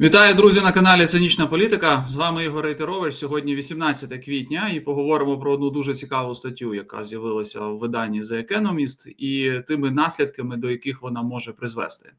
Вітаю, друзі, на каналі Цинічна Політика. З вами Ігор Рейтерович. Сьогодні 18 квітня, і поговоримо про одну дуже цікаву статтю, яка з'явилася в виданні The Economist, і тими наслідками, до яких вона може призвести.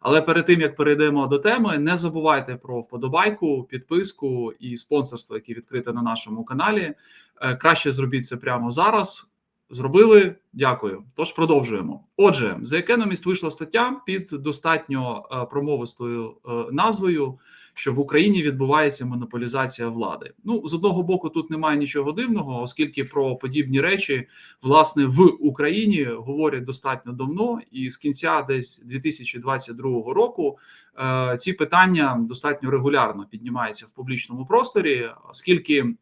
Але перед тим як перейдемо до теми, не забувайте про вподобайку, підписку і спонсорство, яке відкрите на нашому каналі. Е, Краще зробіть це прямо зараз. Зробили, дякую. Тож продовжуємо. Отже, The Economist вийшла стаття під достатньо е, промовистою е, назвою, що в Україні відбувається монополізація влади. Ну, з одного боку, тут немає нічого дивного, оскільки про подібні речі власне в Україні говорять достатньо давно, і з кінця десь 2022 року е, ці питання достатньо регулярно піднімаються в публічному просторі, оскільки.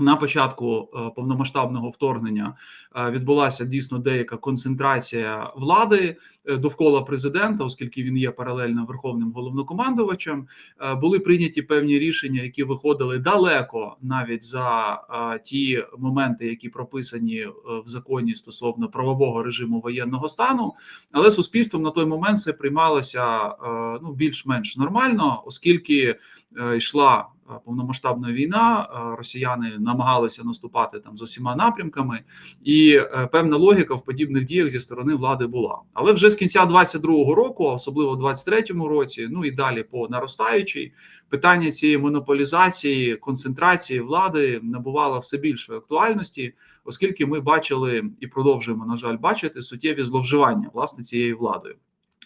На початку е, повномасштабного вторгнення е, відбулася дійсно деяка концентрація влади е, довкола президента, оскільки він є паралельно верховним головнокомандувачем. Були прийняті певні рішення, які виходили далеко навіть за ті моменти, які прописані в законі стосовно правового режиму воєнного стану. Але суспільством на той момент це приймалося ну більш-менш нормально, оскільки йшла повномасштабна війна, росіяни намагалися наступати там з усіма напрямками, і е, певна логіка в подібних діях зі сторони влади була. Але вже з кінця 22-го року, особливо в 23-му році, ну і далі по наростаючій, питання цієї монополізації, концентрації влади набувало все більшої актуальності, оскільки ми бачили і продовжуємо на жаль бачити суттєві зловживання власне цією владою.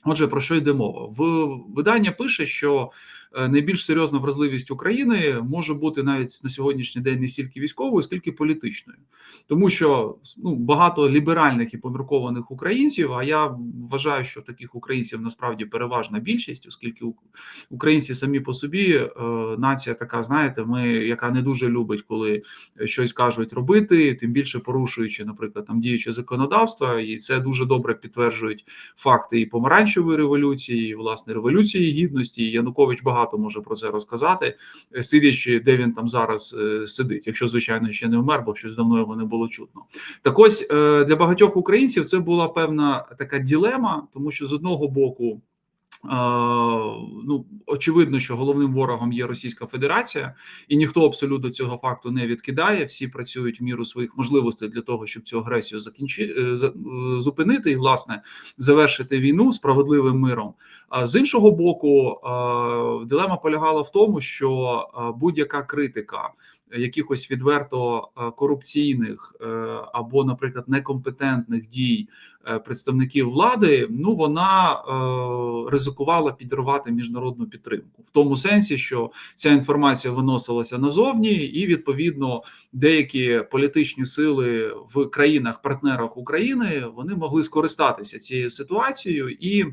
Отже, про що йде мова? В видання пише, що найбільш серйозна вразливість України може бути навіть на сьогоднішній день не стільки військовою, скільки політичною, тому що ну багато ліберальних і поміркованих українців. А я вважаю, що таких українців насправді переважна більшість, оскільки українці самі по собі е, нація така, знаєте, ми яка не дуже любить, коли щось кажуть робити, тим більше порушуючи, наприклад, там діюче законодавство, і це дуже добре підтверджують факти і помаранчевої революції, і власне революції гідності. І Янукович багато може про це розказати, е, сидячи, де він там зараз е, сидить, якщо звичайно ще не вмер, бо щось давно його не було чутно. Так ось е, для багатьох українців це була певна така ділема, тому що з одного боку. Е, Ну, очевидно, що головним ворогом є Російська Федерація, і ніхто абсолютно цього факту не відкидає. Всі працюють в міру своїх можливостей для того, щоб цю агресію закінчити зупинити і власне завершити війну справедливим миром. А з іншого боку, е, дилема полягала в тому, що е, будь-яка критика якихось відверто е, корупційних е, або, наприклад, некомпетентних дій е, представників влади, ну вона ризикувала підривати міжнародну підтримку в тому сенсі, що ця інформація виносилася назовні, і відповідно деякі політичні сили в країнах-партнерах України вони могли скористатися цією ситуацією і.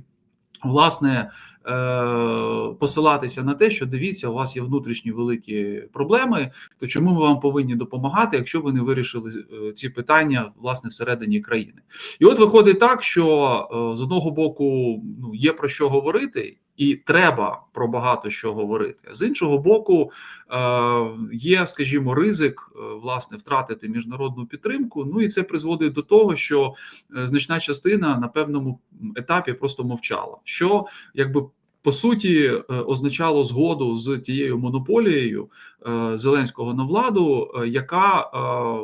Власне, е, посилатися на те, що дивіться, у вас є внутрішні великі проблеми. То чому ми вам повинні допомагати, якщо ви не вирішили е, ці питання власне всередині країни? І от виходить так, що е, з одного боку ну є про що говорити, і треба про багато що говорити. З іншого боку, е, є, скажімо, ризик е, власне втратити міжнародну підтримку. Ну і це призводить до того, що е, значна частина на певному етапі просто мовчала, що якби. По суті, е, означало згоду з тією монополією е, Зеленського на владу, е, яка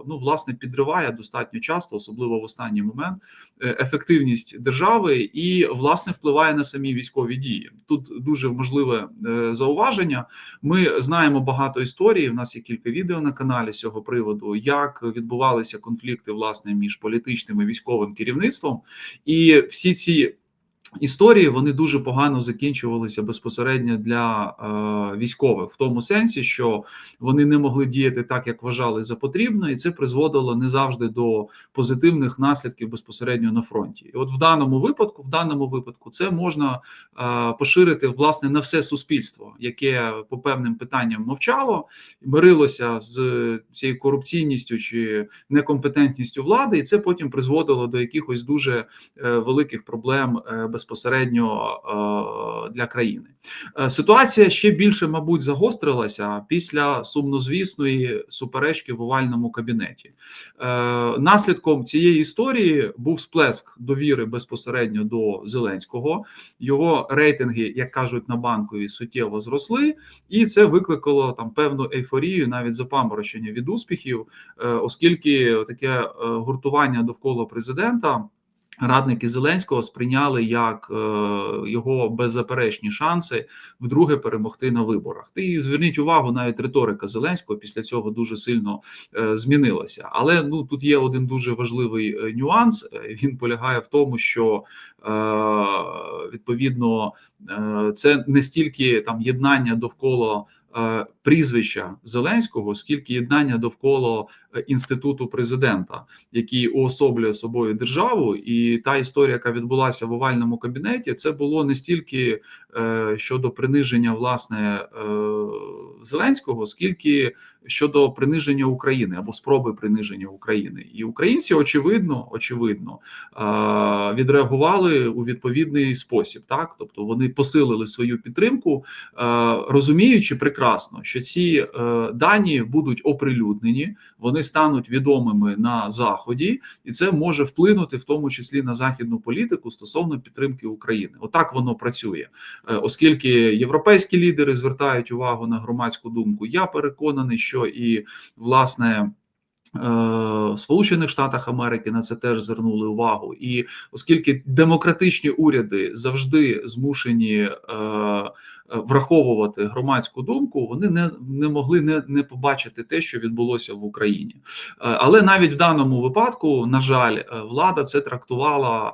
ну власне підриває достатньо часто, особливо в останній момент, ефективність держави і власне впливає на самі військові дії. Тут дуже можливе зауваження. Ми знаємо багато історій. У нас є кілька відео на каналі з цього приводу, як відбувалися конфлікти власне між політичним і військовим керівництвом, і всі ці. Історії вони дуже погано закінчувалися безпосередньо для е, військових, в тому сенсі, що вони не могли діяти так, як вважали за потрібно, і це призводило не завжди до позитивних наслідків безпосередньо на фронті. І от в даному випадку, в даному випадку, це можна е, поширити власне на все суспільство, яке по певним питанням мовчало, мирилося з цією корупційністю чи некомпетентністю влади, і це потім призводило до якихось дуже е, великих проблем е, безпосередньо для країни. Ситуація ще більше, мабуть, загострилася після сумнозвісної суперечки в овальному кабінеті. Наслідком цієї історії був сплеск довіри безпосередньо до Зеленського. Його рейтинги, як кажуть на банкові, суттєво зросли, і це викликало там певну ейфорію, навіть запаморочення від успіхів, оскільки таке гуртування довкола президента. Радники Зеленського сприйняли як е, його беззаперечні шанси вдруге перемогти на виборах. І зверніть увагу, навіть риторика Зеленського після цього дуже сильно е, змінилася. Але ну тут є один дуже важливий е, нюанс. Він полягає в тому, що відповідно це не стільки там єднання довкола прізвища Зеленського, скільки єднання довкола е, інституту президента, який уособлює собою державу, і та історія, яка відбулася в овальному кабінеті, це було не стільки е, щодо приниження власне Зеленського, скільки щодо приниження України або спроби приниження України, і українці очевидно, очевидно відреагували у відповідний спосіб, так тобто вони посилили свою підтримку, розуміючи прекрасно, що ці е, дані будуть оприлюднені, вони стануть відомими на заході, і це може вплинути в тому числі на західну політику стосовно підтримки України. Отак воно працює, е, оскільки європейські лідери звертають увагу на громадську думку. Я переконаний, що і власне. Е, Сполучених Штатах Америки на це теж звернули увагу, і оскільки демократичні уряди завжди змушені е, враховувати громадську думку, вони не не могли не не побачити те, що відбулося в Україні. Е, але навіть в даному випадку, на жаль, влада це трактувала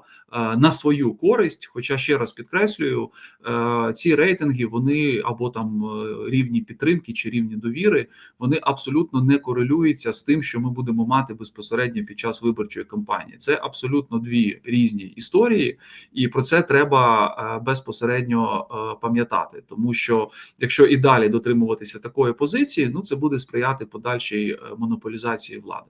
на свою користь. Хоча ще раз підкреслюю, ці рейтинги вони або там рівні підтримки чи рівні довіри, вони абсолютно не корелюються з тим, що ми будемо мати безпосередньо під час виборчої кампанії. Це абсолютно дві різні історії, і про це треба е, безпосередньо е, пам'ятати, тому що якщо і далі дотримуватися такої позиції, ну це буде сприяти подальшій е, монополізації влади.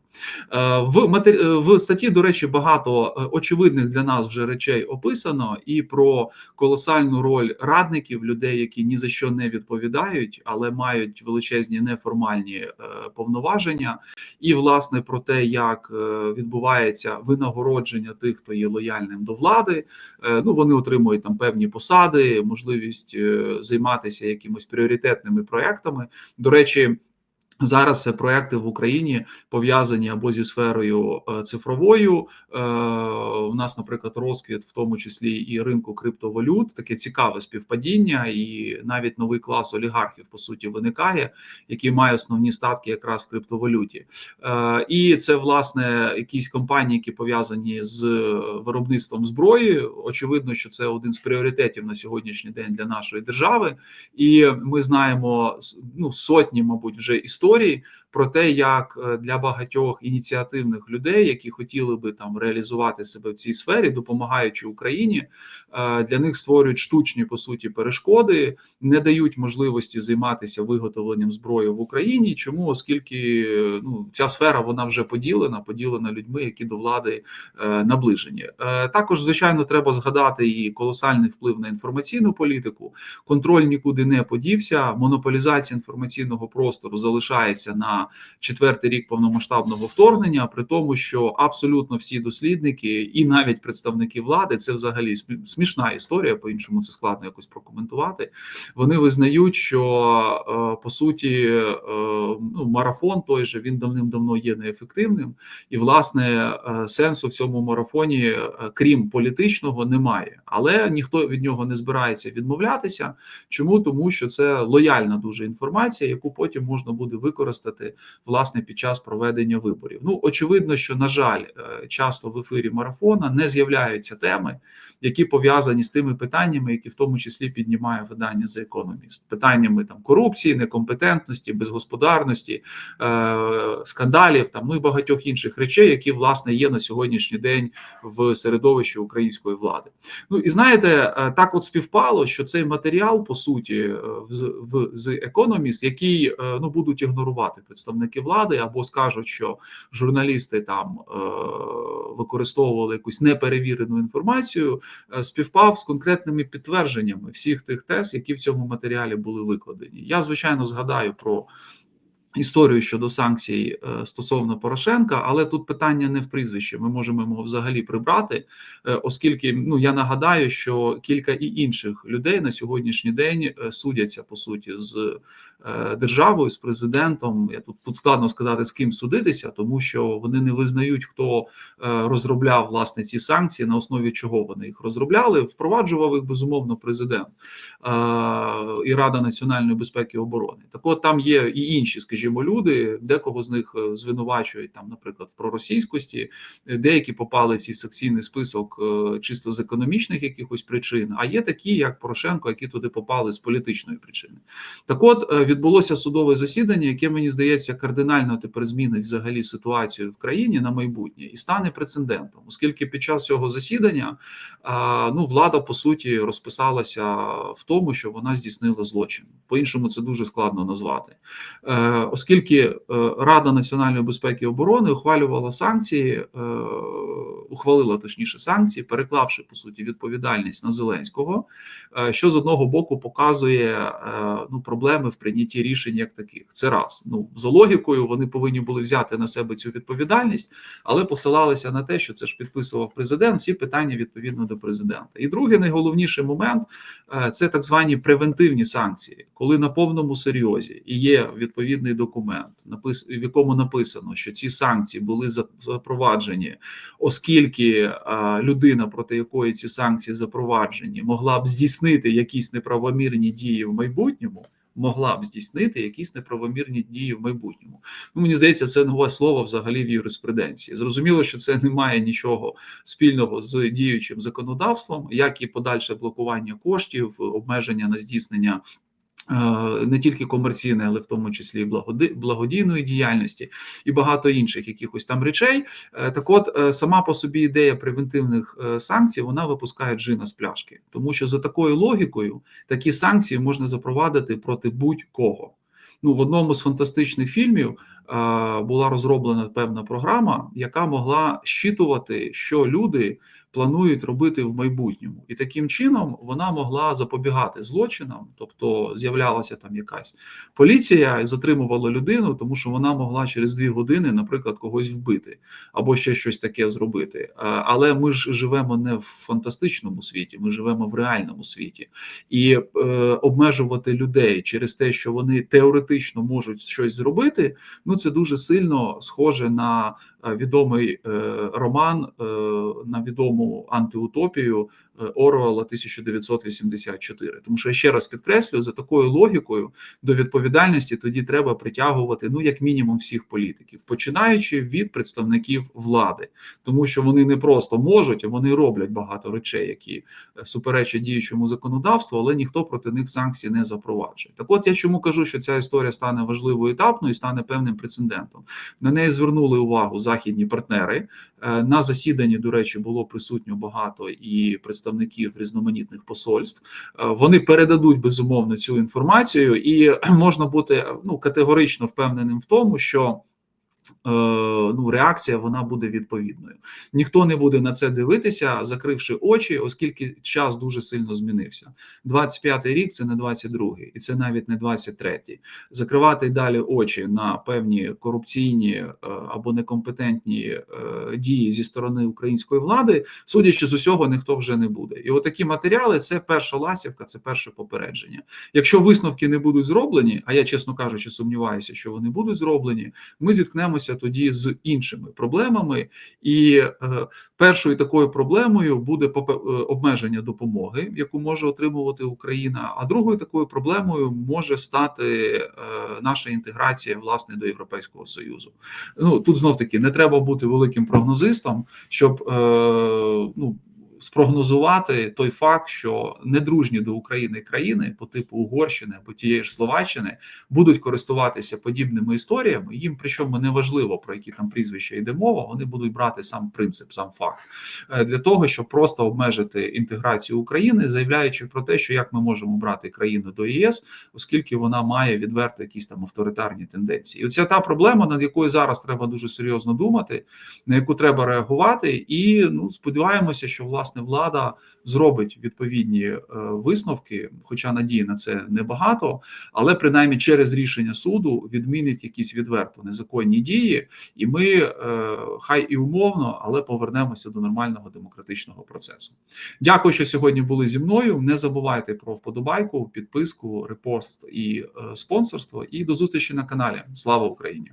В матері... в статті, до речі, багато очевидних для нас вже речей описано, і про колосальну роль радників, людей, які ні за що не відповідають, але мають величезні неформальні повноваження, і власне про те, як е, відбувається винагородження тих, хто є лояльним до влади. Е, ну вони отримують там певні посади, можливість е, займатися якимось пріоритетними проектами. До речі. Зараз це проекти в Україні пов'язані або зі сферою е, цифровою. Е, у нас, наприклад, розквіт, в тому числі і ринку криптовалют, таке цікаве співпадіння, і навіть новий клас олігархів по суті виникає, який має основні статки якраз в криптовалюті. Е, і це власне якісь компанії, які пов'язані з виробництвом зброї. Очевидно, що це один з пріоритетів на сьогоднішній день для нашої держави, і ми знаємо ну сотні, мабуть, вже історій історії про те, як е, для багатьох ініціативних людей, які хотіли би там реалізувати себе в цій сфері, допомагаючи Україні, е, для них створюють штучні по суті перешкоди, не дають можливості займатися виготовленням зброї в Україні. Чому оскільки ну ця сфера вона вже поділена, поділена людьми, які до влади е, наближені. Також звичайно треба згадати і колосальний вплив на інформаційну політику. Контроль нікуди не подівся. Монополізація інформаційного простору залишається на четвертий рік повномасштабного вторгнення, при тому, що абсолютно всі дослідники і навіть представники влади це взагалі смішна історія. По іншому це складно якось прокоментувати. Вони визнають, що е, по суті е, ну, марафон той же він давним-давно є неефективним, і власне е, сенсу в цьому марафоні, крім політичного, немає. Але ніхто від нього не збирається відмовлятися. Чому тому, що це лояльна дуже інформація, яку потім можна буде використати власне під час проведення виборів. Ну очевидно, що на жаль, е, часто в ефірі марафона не з'являються теми, які пов'язані з тими питаннями, які в тому числі піднімає видання за економіст, питаннями там корупції, некомпетентності, безгосподарності, е, скандалів там ну і багатьох інших речей, які власне є на сьогоднішній день в середовищі української влади. Ну і знаєте, е, так от співпало, що цей матеріал по суті в з Економіст, який ну будуть ігнорувати представники влади, або скажуть, що журналісти там е, використовували якусь неперевірену інформацію, е, співпав з конкретними підтвердженнями всіх тих тез, які в цьому матеріалі були викладені. Я звичайно згадаю про. Історію щодо санкцій е, стосовно Порошенка, але тут питання не в прізвищі. Ми можемо його взагалі прибрати, е, оскільки ну я нагадаю, що кілька і інших людей на сьогоднішній день е, судяться по суті з державою, з президентом. Я тут тут складно сказати з ким судитися, тому що вони не визнають, хто розробляв власне ці санкції, на основі чого вони їх розробляли. Впроваджував їх безумовно президент і Рада національної безпеки і оборони. Так от там є і інші, скажімо, люди, декого з них е, звинувачують там, наприклад, в проросійськості, е, деякі попали в цей секційний список е, чисто з економічних якихось причин. А є такі, як Порошенко, які туди попали з політичної причини. Так, от відбулося судове засідання, яке мені здається кардинально тепер змінить взагалі ситуацію в країні на майбутнє і стане прецедентом, оскільки під час цього засідання ну влада по суті розписалася в тому, що вона здійснила злочин. По іншому це дуже складно назвати, оскільки е, Рада національної безпеки і оборони ухвалювала санкції, е, ухвалила точніше санкції, переклавши по суті відповідальність на Зеленського, е, що з одного боку показує е, ну проблеми в прийнятті рішень як таких. Це раз ну за логікою вони повинні були взяти на себе цю відповідальність, але посилалися на те, що це ж підписував президент. Всі питання відповідно до президента. І другий найголовніший момент е, це так звані превентивні санкції, коли на повному серйозі і є відповідний документ, в якому написано, що ці санкції були запроваджені, оскільки е, людина, проти якої ці санкції запроваджені, могла б здійснити якісь неправомірні дії в майбутньому. Могла б здійснити якісь неправомірні дії в майбутньому. Ну, мені здається, це нове слово взагалі в юриспруденції. Зрозуміло, що це не має нічого спільного з діючим законодавством, як і подальше блокування коштів, обмеження на здійснення. Е, Не тільки комерційної, але в тому числі і благодійної діяльності і багато інших якихось там речей. Е, Так, от е, сама по собі ідея превентивних санкцій вона випускає джина з пляшки, тому що за такою логікою такі санкції можна запровадити проти будь-кого. Ну, в одному з фантастичних фільмів була розроблена певна програма, яка могла щитувати, що люди планують робити в майбутньому, і таким чином вона могла запобігати злочинам, тобто з'являлася там якась поліція і затримувала людину, тому що вона могла через дві години, наприклад, когось вбити або ще щось таке зробити. Е, Але ми ж живемо не в фантастичному світі, ми живемо в реальному світі, і е, обмежувати людей через те, що вони теоретично можуть щось зробити. Ну це дуже сильно схоже на відомий е, роман, е, на відому антиутопію е, Орвелла 1984. Тому що я ще раз підкреслюю, за такою логікою до відповідальності тоді треба притягувати ну як мінімум всіх політиків, починаючи від представників влади, тому що вони не просто можуть, а вони роблять багато речей, які е, суперечать діючому законодавству, але ніхто проти них санкцій не запроваджує. Так, от я чому кажу, що ця історія стане важливою етапною і стане певним прецедентом. На неї звернули увагу західні партнери. Е, На засіданні, до речі, було присутньо багато і представників різноманітних посольств. Е, Вони передадуть безумовно цю інформацію, і можна бути ну категорично впевненим в тому, що. Е, Ну, реакція вона буде відповідною. Ніхто не буде на це дивитися, закривши очі, оскільки час дуже сильно змінився. 25-й рік це не 22-й, і це навіть не 23-й. Закривати далі очі на певні корупційні е, або некомпетентні е, дії зі сторони української влади, судячи з усього, ніхто вже не буде. І отакі матеріали це перша ластівка, це перше попередження. Якщо висновки не будуть зроблені, а я чесно кажучи, сумніваюся, що вони будуть зроблені, ми зіткнемося тоді з іншими проблемами. І е, першою такою проблемою буде е, обмеження допомоги, яку може отримувати Україна. А другою такою проблемою може стати е, наша інтеграція власне до Європейського союзу. Ну тут знов таки не треба бути великим прогнозистом, щоб ну. Спрогнозувати той факт, що недружні до України країни по типу Угорщини або тієї ж Словаччини будуть користуватися подібними історіями. Їм причому не важливо про які там прізвища йде мова. Вони будуть брати сам принцип, сам факт е, для того, щоб просто обмежити інтеграцію України, заявляючи про те, що як ми можемо брати країну до ЄС, оскільки вона має відверто якісь там авторитарні тенденції. І оця та проблема, над якою зараз треба дуже серйозно думати, на яку треба реагувати, і ну сподіваємося, що власне влада зробить відповідні е, висновки, хоча надії на це небагато, але принаймні через рішення суду відмінить якісь відверто незаконні дії, і ми е, хай і умовно, але повернемося до нормального демократичного процесу. Дякую, що сьогодні були зі мною. Не забувайте про вподобайку, підписку, репост і е, спонсорство. І до зустрічі на каналі. Слава Україні!